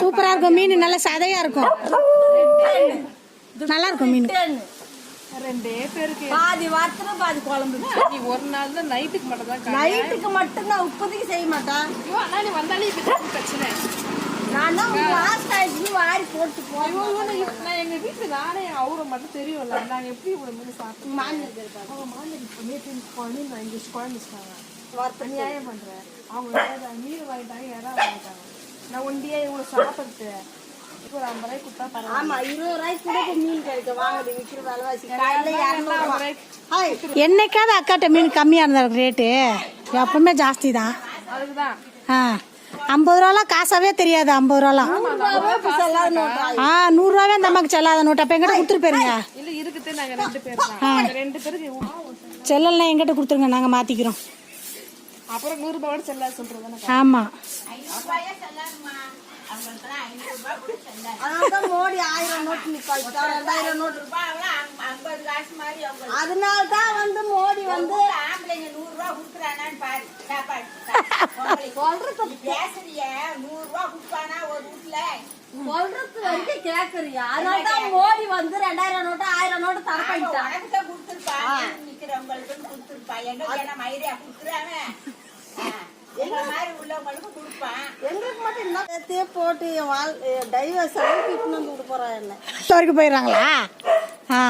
சூப்பரா இருக்கும். மீன் நல்லா சதையா இருக்கும். நல்லா இருக்கும் மீன். ரெண்டே பேருக்கு. பாதி வாரத்துல பாதி குழம்பு நீ ஒரு நாள் தான் நைட்டுக்கு மட்டும் தான் நைட்டுக்கு மட்டும்தான் உப்பதிக்கு செய்ய மாட்டான். ஐயோ ஆனா நீ வந்தாலே இப்ப பிரச்சனை. நான் தான் லாஸ்ட் ஆயிடுச்சு வாரி போட்டு இவ- நான் எங்க வீட்டுல நானே அவரை மட்டும் தெரியும்ல. நாங்க எப்படி இவ்வளவு மீன் சாப்பிட்டோம்? அவங்க மாநில நேற்று குழந்தை நான் இங்க குழம்பு வச்சுட்டாங்க நியாயம் பண்றேன் அவங்க மீன் வாங்கிட்டாங்க யாரா வாங்கிட்டாங்க. நான் ஒண்டியா இவ்வளவு சாப்பிட்டு ஒரு ஐம்பது ரூபாய் கொடுத்தா பரவாயில்ல. ஆமா இருபது ரூபாய்க்கு கூட இப்ப மீன் கிடைக்கும். வாங்குது விக்கிற விலைவாசி காலையில இரநூறு ஐம்பது ரூபாய் ரூபாய்க்கு ஹாய். என்னைக்காவது அக்காட்ட மீன் கம்மியாக இருந்தா ரேட்டு எப்பவுமே ஜாஸ்தி தான் அதுக்குதான். ஆ ஐம்பது ரூபாலாம் காசாவே தெரியாது ஐம்பது ரூபாலாம். ஆ நூறுரூவாவே அந்த அம்மாக்கு செல்லாத நோட்டு. அப்போ எங்கிட்ட கொடுத்துட்டு போயிருங்க. இல்ல இருக்குது நாங்க ரெண்டு பேர் தான். ரெண்டு பேருக்கு செல்லலாம் எங்கிட்ட கொடுத்துருங்க நாங்கள் மாற்றிக்கிறோம் அப்புறம் செல்லாது ஆமாம் அதனாலதான் மோடி ஆயிரம் நோட்டு நிப்பாட்டா ரெண்டாயிரம் நோட்டு. அதனால தான் வந்து மோடி வந்து சொல்றது வரைக்கும் கேக்குறியா? அதனால தான் மோடி வந்து ரெண்டாயிரம் நோட்டு ஆயிரம் நோட்டு தர பண்ணிட்டான் எங்களுக்கு மட்டும் என்ன சேர்த்தே போட்டு என் வாழ் டைவர்ஸ் இட்டுன்னு வந்து விட போறான் என்ன. போயிடுறாங்களா? ஆ.